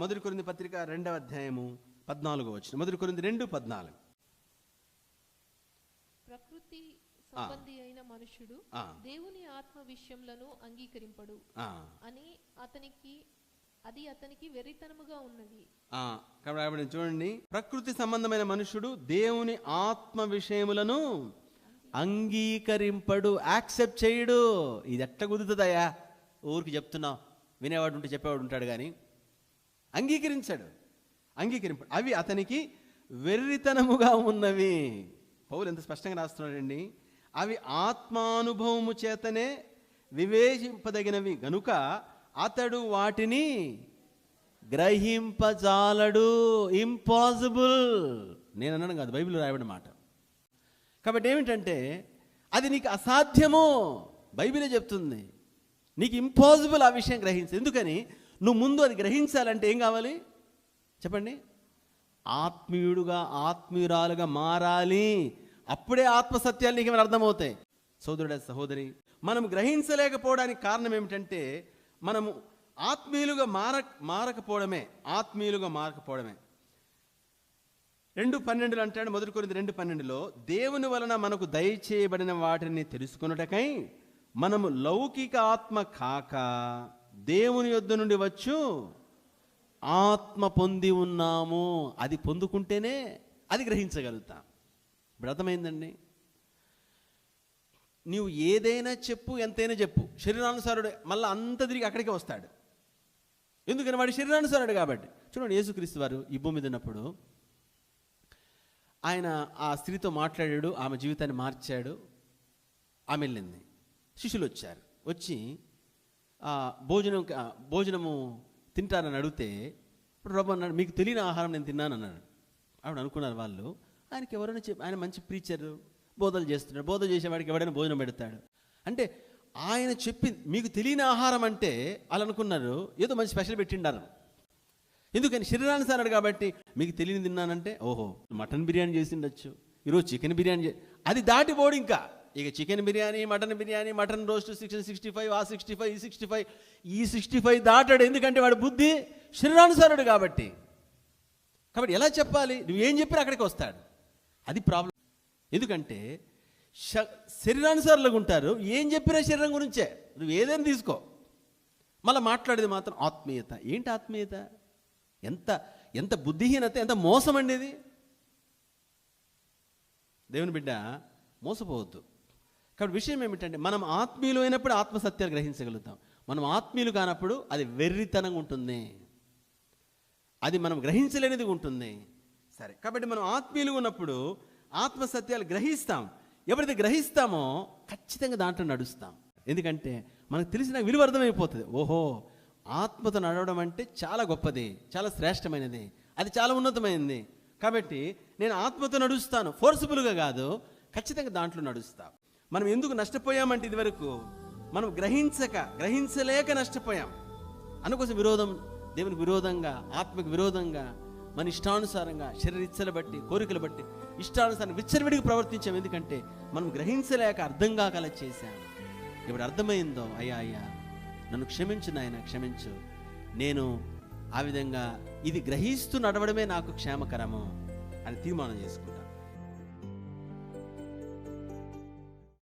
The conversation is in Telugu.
మొదటి కొరింది పత్రిక రెండవ అధ్యాయము పద్నాలుగో వచ్చిన మొదటి కొరింది రెండు పద్నాలుగు. ప్రకృతి సంబంధి అయిన మనుషుడు. దేవుని ఆత్మ విషయములను అంగీకరింపడు అని అతనికి అది అతనికి వెర్రితనముగా ఉన్నది. కాబట్టి చూడండి. ప్రకృతి సంబంధమైన మనుషుడు దేవుని ఆత్మ విషయములను అంగీకరింపడు యాక్సెప్ట్ చేయడు. ఇది ఎట్లా కుదురుతుందయ్యా? ఊరికి చెప్తున్నావు వినేవాడు ఉంటే చెప్పేవాడు ఉంటాడు కానీ. అంగీకరించాడు. అంగీకరింపు అవి అతనికి వెర్రితనముగా ఉన్నవి. పౌలు ఎంత స్పష్టంగా రాస్తున్నాడండి. అవి ఆత్మానుభవము చేతనే వివేచింపదగినవి. గనుక అతడు వాటిని గ్రహింపజాలడు. ఇంపాసిబుల్. నేను అన్నాను కాదు బైబిల్ రాయబడిన మాట. కాబట్టి ఏమిటంటే అది నీకు అసాధ్యము బైబిలే చెప్తుంది. నీకు ఇంపాసిబుల్ ఆ విషయం గ్రహించ. ఎందుకని? నువ్వు ముందు అది గ్రహించాలంటే ఏం కావాలి? చెప్పండి. ఆత్మీయుడుగా ఆత్మీయురాలుగా మారాలి. అప్పుడే ఆత్మసత్యాలు నీకు ఏమైనా అర్థమవుతాయి. సోదరుడే సహోదరి మనం గ్రహించలేకపోవడానికి కారణం ఏమిటంటే మనము ఆత్మీయులుగా మార మారకపోవడమే. ఆత్మీయులుగా మారకపోవడమే. రెండు పన్నెండులు అంటాడు మొదటి కొరింది రెండు పన్నెండులో దేవుని వలన మనకు దయచేయబడిన వాటిని తెలుసుకొనుటకై మనము లౌకిక ఆత్మ కాక దేవుని యొద్ద నుండి వచ్చు. ఆత్మ పొంది ఉన్నాము. అది పొందుకుంటేనే అది గ్రహించగలుగుతాం. ఇప్పుడు అర్థమైందండి? నీవు ఏదైనా చెప్పు ఎంతైనా చెప్పు. శరీరానుసారుడు మళ్ళీ అంత తిరిగి అక్కడికే వస్తాడు. ఎందుకని? వాడు శరీరానుసారుడు కాబట్టి. చూడండి యేసుక్రీస్తు వారు ఈ భూమి మీద ఉన్నప్పుడు ఆయన ఆ స్త్రీతో మాట్లాడాడు ఆమె జీవితాన్ని మార్చాడు ఆమె వెళ్ళింది. శిష్యులు వచ్చారు. వచ్చి భోజనం భోజనము తింటారని అడిగితే ఇప్పుడు ప్రభు అన్నాడు మీకు తెలియని ఆహారం నేను తిన్నాను అన్నాడు ఆవిడ అనుకున్నారు వాళ్ళు. ఆయనకి ఎవరైనా చెప్పి ఆయన మంచి ప్రీచర్ బోధలు చేస్తున్నాడు. బోధ చేసేవాడికి ఎవడైనా భోజనం పెడతాడు. అంటే ఆయన చెప్పి మీకు తెలియని ఆహారం అంటే వాళ్ళు అనుకున్నారు. ఏదో మంచి స్పెషల్ పెట్టిండారు. ఎందుకని? శరీరానుసారాడు కాబట్టి మీకు తెలియని తిన్నానంటే ఓహో మటన్ బిర్యానీ చేసి ఉండొచ్చు ఈరోజు చికెన్ బిర్యానీ అది దాటిపోడు ఇంకా. ఇక chicken biryani mutton biryani mutton roast six sixty five ఆ సిక్స్టీ ఫైవ్ ఈ సిక్స్టీ ఫైవ్ ఈ సిక్స్టీ ఫైవ్ దాటాడు. ఎందుకంటే వాడు బుద్ధి శరీరానుసారుడు కాబట్టి. కాబట్టి ఎలా చెప్పాలి? నువ్వు ఏం చెప్పినా అక్కడికి వస్తాడు. అది ప్రాబ్లం. ఎందుకంటే శ- శరీరానుసారులుగా ఉంటారు. ఏం చెప్పినా శరీరం గురించే. నువ్వు ఏదైనా తీసుకో. మళ్ళీ మాట్లాడేది మాత్రం ఆత్మీయత. ఏంటి ఆత్మీయత? ఎంత ఎంత బుద్ధిహీనత ఎంత మోసం అండి ఇది? దేవుని బిడ్డ మోసపోవద్దు. కాబట్టి విషయం ఏమిటంటే మనం ఆత్మీయులు అయినప్పుడు ఆత్మసత్యాలు గ్రహించగలుగుతాం. మనం ఆత్మీయులు కానప్పుడు అది వెర్రితనంగా ఉంటుంది. అది మనం గ్రహించలేనిది ఉంటుంది. సరే కాబట్టి మనం ఆత్మీయులు ఉన్నప్పుడు ఆత్మసత్యాలు గ్రహిస్తాం. ఎప్పుడైతే గ్రహిస్తామో ఖచ్చితంగా దాంట్లో నడుస్తాం. ఎందుకంటే మనకు తెలిసిన విలువ అర్థమైపోతుంది. ఓహో ఆత్మతో నడవడం అంటే చాలా గొప్పది చాలా శ్రేష్టమైనది అది చాలా ఉన్నతమైనది కాబట్టి నేను ఆత్మతో నడుస్తాను ఫోర్సిబుల్గా కాదు ఖచ్చితంగా దాంట్లో నడుస్తాను మనం ఎందుకు నష్టపోయామంటే ఇదివరకు? మనం గ్రహించక గ్రహించలేక నష్టపోయాం. అందుకోసం విరోధం దేవునికి విరోధంగా ఆత్మకు విరోధంగా మన ఇష్టానుసారంగా శరీరిచ్చలు బట్టి కోరికలు బట్టి ఇష్టానుసారం విచ్చలవిడికి ప్రవర్తించాం. ఎందుకంటే మనం గ్రహించలేక అర్థం కాకలా చేశాం. ఇప్పుడు అర్థమైందో? అయ్యా అయ్యా నన్ను క్షమించు నాయన క్షమించు. నేను ఆ విధంగా ఇది గ్రహిస్తూ నడవడమే నాకు క్షేమకరము అని తీర్మానం చేసుకుంటాను.